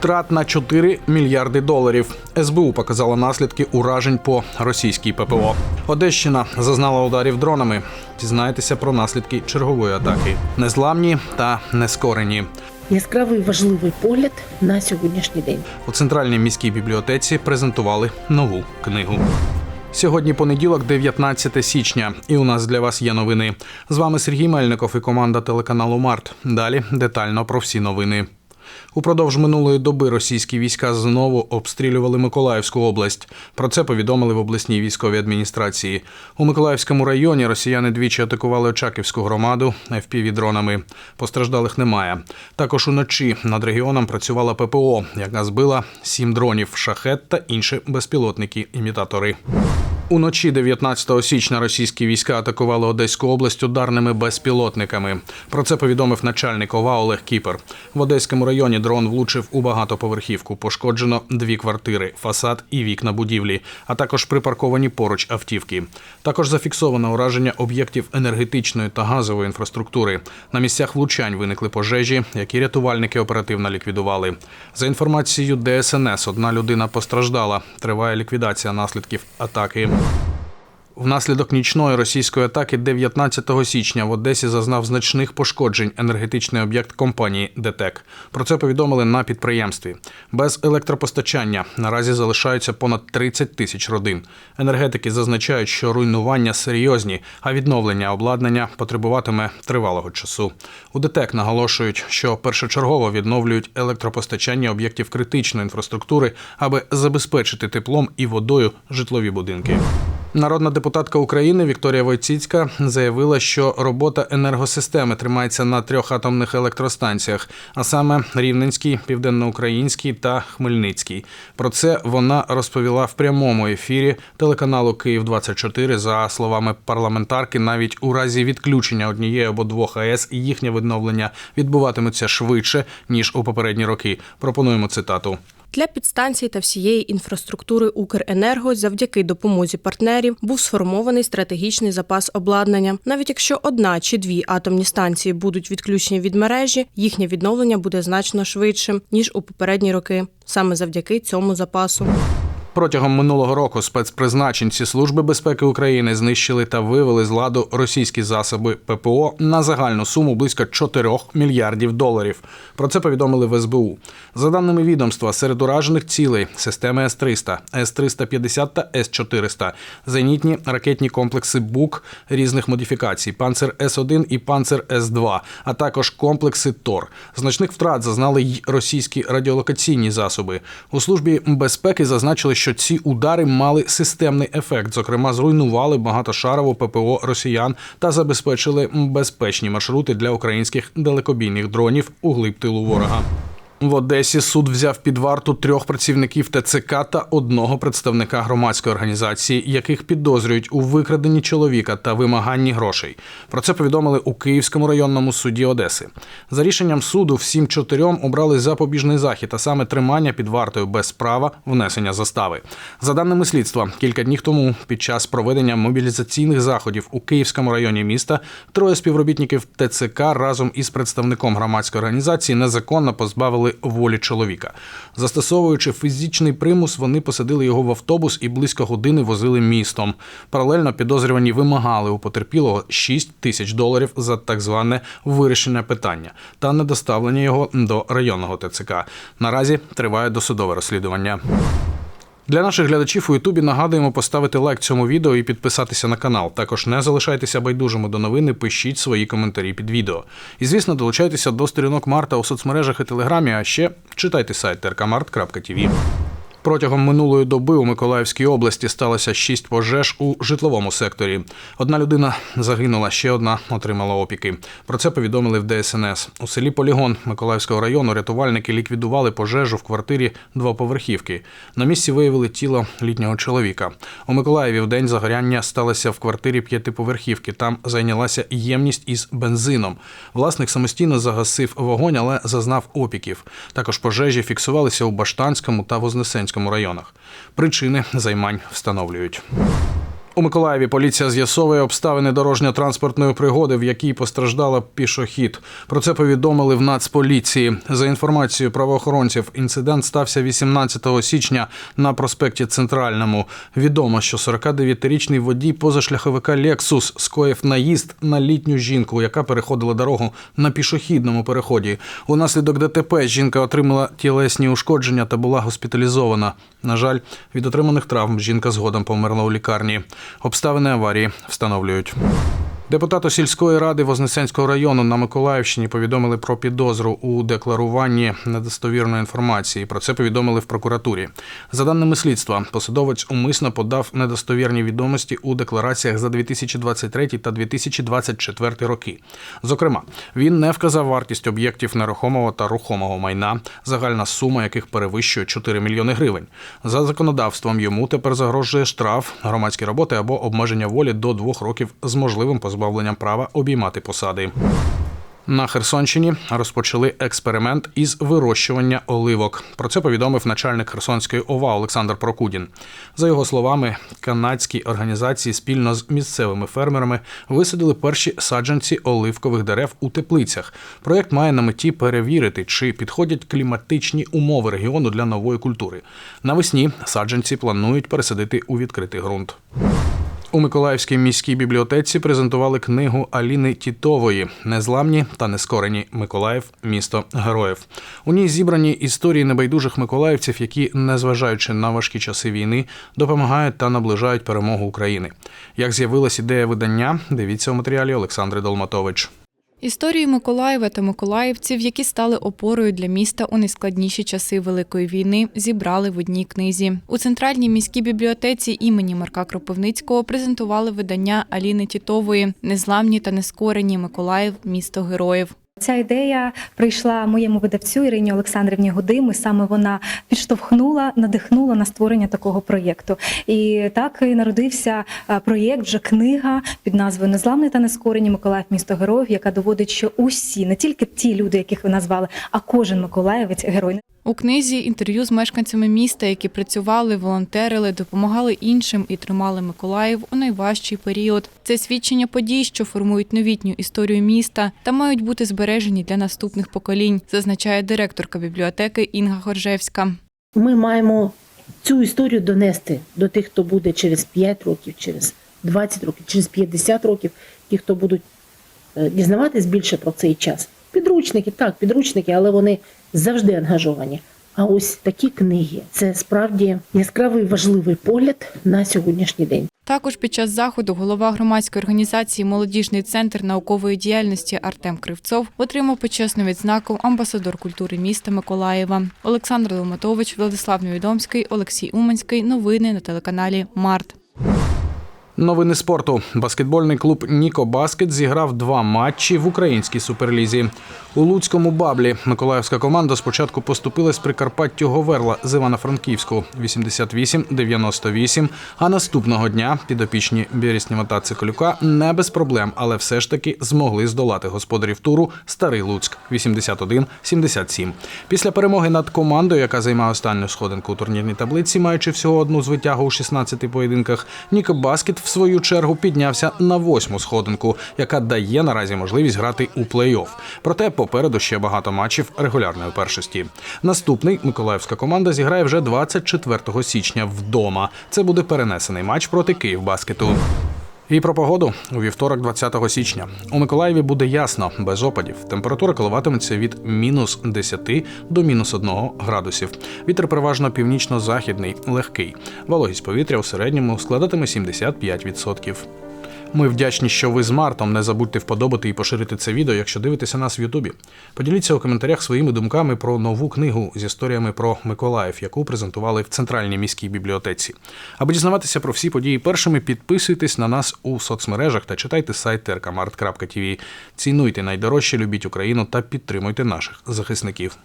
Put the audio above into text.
втрат на 4 мільярди доларів. СБУ показала наслідки уражень по російській ППО. Одещина зазнала ударів дронами. Дізнаєтеся про наслідки чергової атаки. Незламні та нескорені. Яскравий важливий погляд на сьогоднішній день. У центральній міській бібліотеці презентували нову книгу. Сьогодні понеділок, 19 січня, і у нас для вас є новини. З вами Сергій Мельников і команда телеканалу Март. Далі детально про всі новини. Упродовж минулої доби російські війська знову обстрілювали Миколаївську область. Про це повідомили в обласній військовій адміністрації. У Миколаївському районі росіяни двічі атакували Очаківську громаду FPV-дронами. Постраждалих немає. Також уночі над регіоном працювала ППО, яка збила сім дронів, шахет та інші безпілотники-імітатори. Уночі 19 січня російські війська атакували Одеську область ударними безпілотниками. Про це повідомив начальник ОВА Олег Кіпер. В Одеському районі дрон влучив у багатоповерхівку. Пошкоджено дві квартири, фасад і вікна будівлі, а також припарковані поруч автівки. Також зафіксовано ураження об'єктів енергетичної та газової інфраструктури. На місцях влучань виникли пожежі, які рятувальники оперативно ліквідували. За інформацією ДСНС, одна людина постраждала. Триває ліквідація наслідків атаки. Come on. Внаслідок нічної російської атаки 19 січня в Одесі зазнав значних пошкоджень енергетичний об'єкт компанії ДТЕК. Про це повідомили на підприємстві. Без електропостачання наразі залишаються понад 30 тисяч родин. Енергетики зазначають, що руйнування серйозні, а відновлення обладнання потребуватиме тривалого часу. У ДТЕК наголошують, що першочергово відновлюють електропостачання об'єктів критичної інфраструктури, аби забезпечити теплом і водою житлові будинки. Народна депутатка України Вікторія Войціцька заявила, що робота енергосистеми тримається на трьох атомних електростанціях, а саме Рівненській, Південноукраїнській та Хмельницькій. Про це вона розповіла в прямому ефірі телеканалу Київ 24 За словами парламентарки, навіть у разі відключення однієї або двох АЕС їхнє відновлення відбуватиметься швидше ніж у попередні роки. Пропонуємо цитату. Для підстанцій та всієї інфраструктури Укренерго завдяки допомозі партнерів був сформований стратегічний запас обладнання. Навіть якщо одна чи дві атомні станції будуть відключені від мережі, їхнє відновлення буде значно швидшим ніж у попередні роки, саме завдяки цьому запасу. Протягом минулого року спецпризначенці Служби безпеки України знищили та вивели з ладу російські засоби ППО на загальну суму близько 4 мільярдів доларів. Про це повідомили в СБУ. За даними відомства, серед уражених цілей системи С-300, С-350 та С-400, зенітні ракетні комплекси БУК різних модифікацій, Панцер С-1 і Панцер С-2, а також комплекси ТОР. Значних втрат зазнали й російські радіолокаційні засоби. У службі безпеки зазначили, що ці удари мали системний ефект, зокрема, зруйнували багатошарову ППО росіян та забезпечили безпечні маршрути для українських далекобійних дронів у глиб тилу ворога. В Одесі суд взяв під варту трьох працівників ТЦК та одного представника громадської організації, яких підозрюють у викраденні чоловіка та вимаганні грошей. Про це повідомили у Київському районному суді Одеси. За рішенням суду всім чотирьом обрали запобіжний захід, а саме тримання під вартою без права внесення застави. За даними слідства, кілька днів тому, під час проведення мобілізаційних заходів у Київському районі міста, троє співробітників ТЦК разом із представником громадської організації незаконно позбавили волі чоловіка. Застосовуючи фізичний примус, вони посадили його в автобус і близько години возили містом. Паралельно підозрювані вимагали у потерпілого 6 тисяч доларів за так зване вирішення питання та недоставлення його до районного ТЦК. Наразі триває досудове розслідування. Для наших глядачів у Ютубі нагадуємо поставити лайк цьому відео і підписатися на канал. Також не залишайтеся байдужими до новини, пишіть свої коментарі під відео. І звісно, долучайтеся до сторінок Марта у соцмережах і телеграмі, а ще читайте сайт trkmart.tv. Протягом минулої доби у Миколаївській області сталося шість пожеж у житловому секторі. Одна людина загинула, ще одна отримала опіки. Про це повідомили в ДСНС. У селі Полігон Миколаївського району рятувальники ліквідували пожежу в квартирі двоповерхівки. На місці виявили тіло літнього чоловіка. У Миколаєві в день загоряння сталося в квартирі п'ятиповерхівки. Там зайнялася ємність із бензином. Власник самостійно загасив вогонь, але зазнав опіків. Також пожежі фіксувалися у Баштанському та Вознесенському районах. Причини займань встановлюють. У Миколаєві поліція з'ясовує обставини дорожньо-транспортної пригоди, в якій постраждала пішохід. Про це повідомили в Нацполіції. За інформацією правоохоронців, інцидент стався 18 січня на проспекті Центральному. Відомо, що 49-річний водій позашляховика Лексус скоїв наїзд на літню жінку, яка переходила дорогу на пішохідному переході. Унаслідок ДТП жінка отримала тілесні ушкодження та була госпіталізована. На жаль, від отриманих травм жінка згодом померла у лікарні. Обставини аварії встановлюють. Депутату сільської ради Вознесенського району на Миколаївщині повідомили про підозру у декларуванні недостовірної інформації. Про це повідомили в прокуратурі. За даними слідства, посадовець умисно подав недостовірні відомості у деклараціях за 2023 та 2024 роки. Зокрема, він не вказав вартість об'єктів нерухомого та рухомого майна, загальна сума яких перевищує 4 мільйони гривень. За законодавством йому тепер загрожує штраф, громадські роботи або обмеження волі до двох років з можливим позбавленням права обіймати посади. На Херсонщині розпочали експеримент із вирощування оливок. Про це повідомив начальник Херсонської ОВА Олександр Прокудін. За його словами, канадські організації спільно з місцевими фермерами висадили перші саджанці оливкових дерев у теплицях. Проєкт має на меті перевірити, чи підходять кліматичні умови регіону для нової культури. Навесні саджанці планують пересадити у відкритий ґрунт. У Миколаївській міській бібліотеці презентували книгу Аліни Тітової Незламні та нескорені Миколаїв місто героїв. У ній зібрані історії небайдужих миколаївців, які, незважаючи на важкі часи війни, допомагають та наближають перемогу України. Як з'явилась ідея видання, дивіться у матеріалі Олександри Долматович. Історії Миколаєва та миколаївців, які стали опорою для міста у найскладніші часи Великої війни, зібрали в одній книзі. У центральній міській бібліотеці імені Марка Кропивницького презентували видання Аліни Тітової Незламні та нескорені Миколаїв місто героїв. Ця ідея прийшла моєму видавцю Ірині Олександрівні Гудим, і саме вона підштовхнула, надихнула на створення такого проєкту. І так і народився е, проєкт, вже книга під назвою Незламний та нескорені Миколаїв місто героїв, яка доводить, що усі, не тільки ті люди, яких ви назвали, а кожен миколаївець герой. У книзі інтерв'ю з мешканцями міста, які працювали, волонтерили, допомагали іншим і тримали Миколаїв у найважчий період. Це свідчення подій, що формують новітню історію міста та мають бути збережені для наступних поколінь, зазначає директорка бібліотеки Інга Горжевська. Ми маємо цю історію донести до тих, хто буде через 5 років, через 20 років, через 50 років, ті, хто будуть е, дізнаватись більше про цей час. Підручники, так, підручники, але вони завжди ангажовані. А ось такі книги це справді яскравий важливий погляд на сьогоднішній день. Також під час заходу голова громадської організації Молодіжний центр наукової діяльності Артем Кривцов отримав почесну відзнаку амбасадор культури міста Миколаєва. Олександр Долматович, Владислав Невідомський, Олексій Уманський. Новини на телеканалі Март. Новини спорту. Баскетбольний клуб Ніко Баскет зіграв два матчі в українській суперлізі. У Луцькому баблі миколаївська команда спочатку поступилась Прикарпаттю Говерла з Івано-Франківську 88-98, а наступного дня підопічні Бірісніва та Циколюка не без проблем, але все ж таки змогли здолати господарів туру Старий Луцьк 81-77. Після перемоги над командою, яка займає останню сходинку у турнірній таблиці, маючи всього одну звитягу у 16 поєдинках, Ніко Баскет свою чергу піднявся на восьму сходинку, яка дає наразі можливість грати у плей-офф. Проте попереду ще багато матчів регулярної першості. Наступний миколаївська команда зіграє вже 24 січня вдома. Це буде перенесений матч проти Київбаскету. І про погоду у вівторок, 20 січня. У Миколаєві буде ясно, без опадів. Температура коливатиметься від мінус 10 до мінус 1 градусів. Вітер переважно північно-західний, легкий. Вологість повітря у середньому складатиме 75%. Ми вдячні, що ви з Мартом. Не забудьте вподобати і поширити це відео, якщо дивитеся нас в Ютубі. Поділіться у коментарях своїми думками про нову книгу з історіями про Миколаїв, яку презентували в центральній міській бібліотеці. Аби дізнаватися про всі події першими, підписуйтесь на нас у соцмережах та читайте сайт trkmart.tv. Цінуйте найдорожче, любіть Україну та підтримуйте наших захисників.